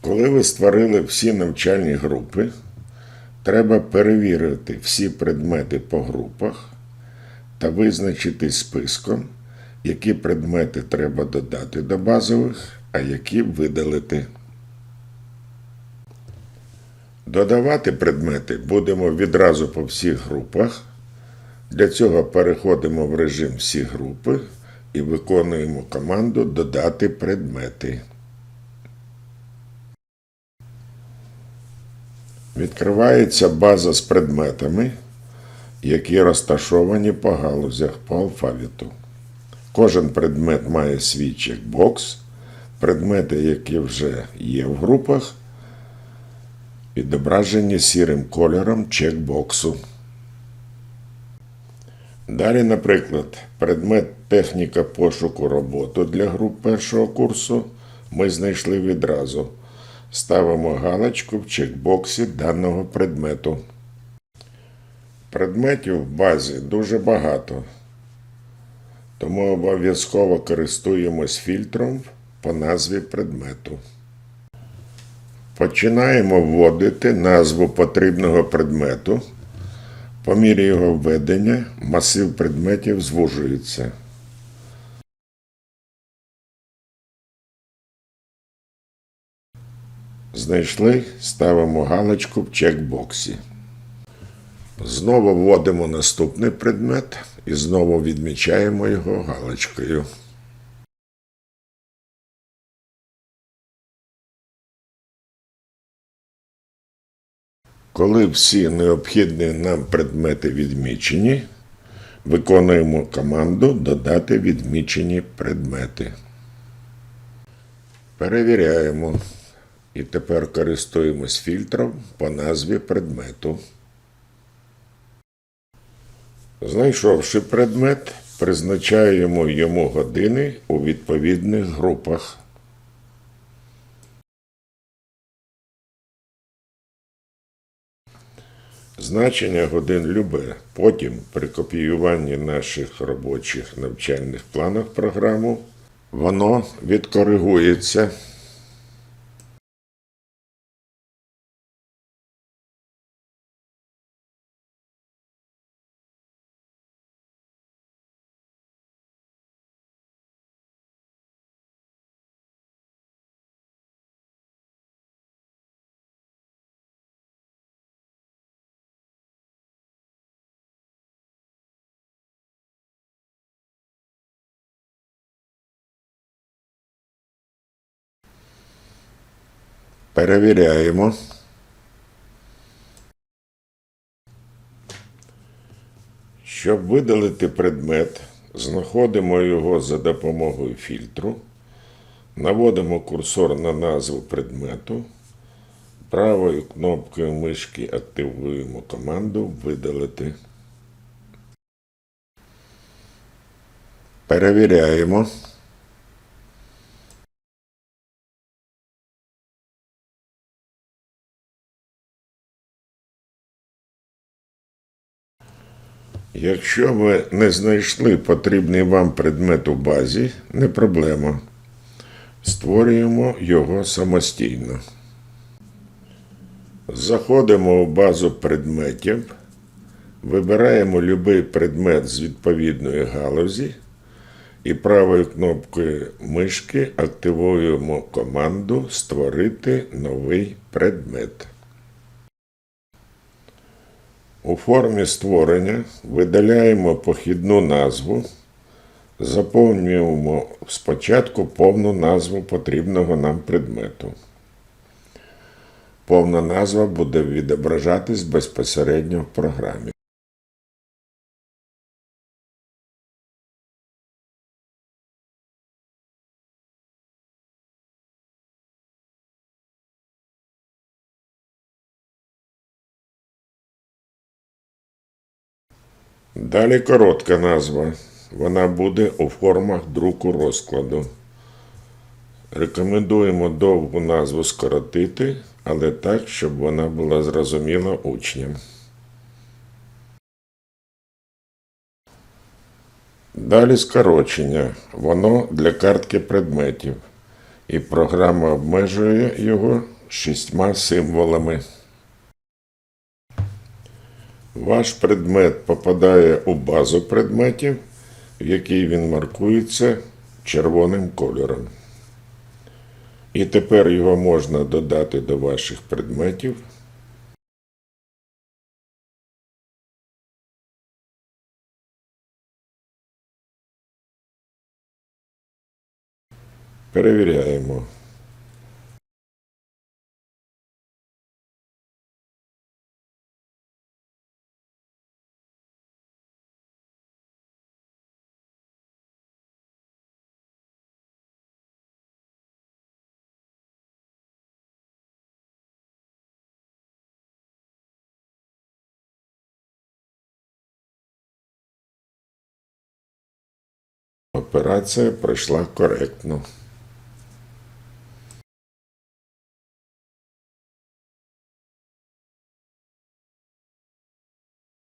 Коли ви створили всі навчальні групи, треба перевірити всі предмети по групах та визначити списком, які предмети треба додати до базових, а які видалити. Додавати предмети будемо відразу по всіх групах. Для цього переходимо в режим всі групи і виконуємо команду Додати предмети. Відкривається база з предметами, які розташовані по галузях по алфавіту. Кожен предмет має свій чекбокс. Предмети, які вже є в групах, відображені сірим кольором чекбоксу. Далі, наприклад, предмет техніка пошуку роботи для груп першого курсу ми знайшли відразу. Ставимо галочку в чекбоксі даного предмету. Предметів в базі дуже багато, тому обов'язково користуємось фільтром по назві предмету. Починаємо вводити назву потрібного предмету. По мірі його введення масив предметів звужується. Знайшли, ставимо галочку в чекбоксі. Знову вводимо наступний предмет і знову відмічаємо його галочкою. Коли всі необхідні нам предмети відмічені, виконуємо команду Додати відмічені предмети. Перевіряємо. І тепер користуємось фільтром по назві предмету. Знайшовши предмет, призначаємо йому години у відповідних групах. Значення годин любе. Потім при копіюванні наших робочих навчальних планах програму воно відкоригується. Перевіряємо. Щоб видалити предмет, знаходимо його за допомогою фільтру, наводимо курсор на назву предмету, правою кнопкою мишки активуємо команду Видалити. Перевіряємо. Якщо ви не знайшли потрібний вам предмет у базі, не проблема. Створюємо його самостійно. Заходимо в базу предметів, вибираємо будь-який предмет з відповідної галузі і правою кнопкою мишки активуємо команду Створити новий предмет. У формі створення видаляємо похідну назву, заповнюємо спочатку повну назву потрібного нам предмету. Повна назва буде відображатись безпосередньо в програмі. Далі коротка назва. Вона буде у формах друку розкладу. Рекомендуємо довгу назву скоротити, але так, щоб вона була зрозуміла учням. Далі скорочення. Воно для картки предметів. і програма обмежує його шістьма символами. Ваш предмет попадає у базу предметів, в якій він маркується червоним кольором. І тепер його можна додати до ваших предметів. Перевіряємо. Операція пройшла коректно.